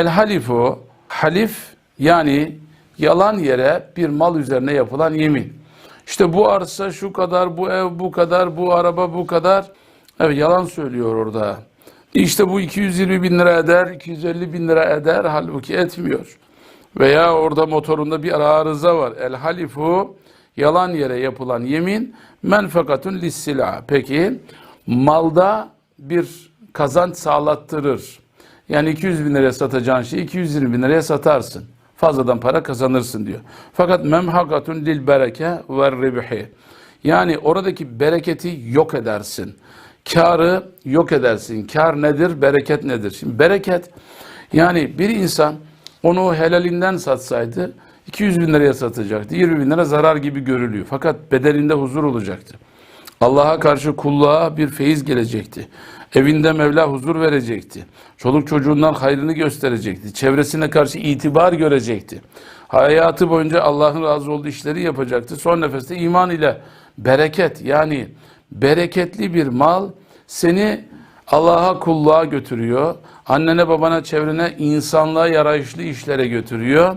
El halifu, halif yani yalan yere bir mal üzerine yapılan yemin. İşte bu arsa şu kadar, bu ev bu kadar, bu araba bu kadar. Evet yalan söylüyor orada. İşte bu 220 bin lira eder, 250 bin lira eder, halbuki etmiyor. Veya orada motorunda bir arıza var. El halifu yalan yere yapılan yemin menfekatun lissila. Peki malda bir kazanç sağlattırır. Yani 200 bin liraya satacağın şeyi 220 bin liraya satarsın. Fazladan para kazanırsın diyor. Fakat memhakatun lil bereke ve ribhi. Yani oradaki bereketi yok edersin. Karı yok edersin. Kar nedir? Bereket nedir? Şimdi bereket yani bir insan onu helalinden satsaydı 200 bin liraya satacaktı. 20 bin lira zarar gibi görülüyor. Fakat bedelinde huzur olacaktı. Allah'a karşı kulluğa bir feyiz gelecekti. Evinde Mevla huzur verecekti. Çoluk çocuğundan hayrını gösterecekti. Çevresine karşı itibar görecekti. Hayatı boyunca Allah'ın razı olduğu işleri yapacaktı. Son nefeste iman ile bereket yani bereketli bir mal seni Allah'a kulluğa götürüyor. Annene babana çevrene insanlığa yarayışlı işlere götürüyor.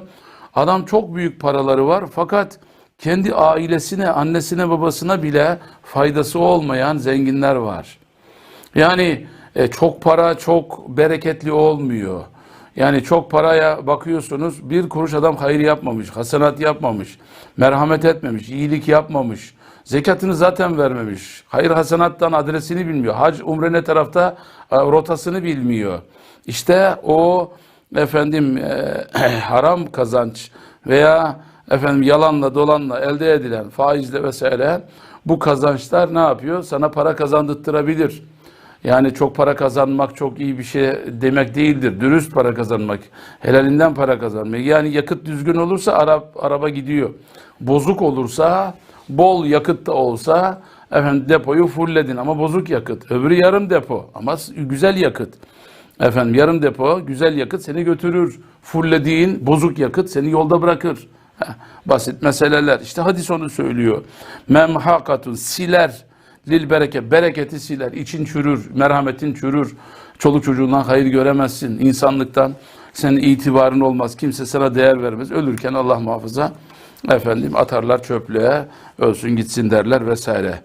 Adam çok büyük paraları var fakat kendi ailesine, annesine, babasına bile faydası olmayan zenginler var. Yani e, çok para çok bereketli olmuyor. Yani çok paraya bakıyorsunuz bir kuruş adam hayır yapmamış, hasenat yapmamış, merhamet etmemiş, iyilik yapmamış, zekatını zaten vermemiş, hayır hasenattan adresini bilmiyor, hac umre ne tarafta e, rotasını bilmiyor. İşte o efendim e, haram kazanç veya efendim yalanla dolanla elde edilen faizle vesaire bu kazançlar ne yapıyor? Sana para kazandırtırabilir. Yani çok para kazanmak çok iyi bir şey demek değildir. Dürüst para kazanmak, helalinden para kazanmak. Yani yakıt düzgün olursa araba, araba gidiyor. Bozuk olursa, bol yakıt da olsa efendim depoyu fullledin ama bozuk yakıt. Öbürü yarım depo ama güzel yakıt. Efendim yarım depo güzel yakıt seni götürür. Fullediğin bozuk yakıt seni yolda bırakır. Basit meseleler. İşte hadis onu söylüyor. Memhakatun siler lil bereke bereketi siler. için çürür, merhametin çürür. Çoluk çocuğundan hayır göremezsin. insanlıktan senin itibarın olmaz. Kimse sana değer vermez. Ölürken Allah muhafaza efendim atarlar çöplüğe ölsün gitsin derler vesaire.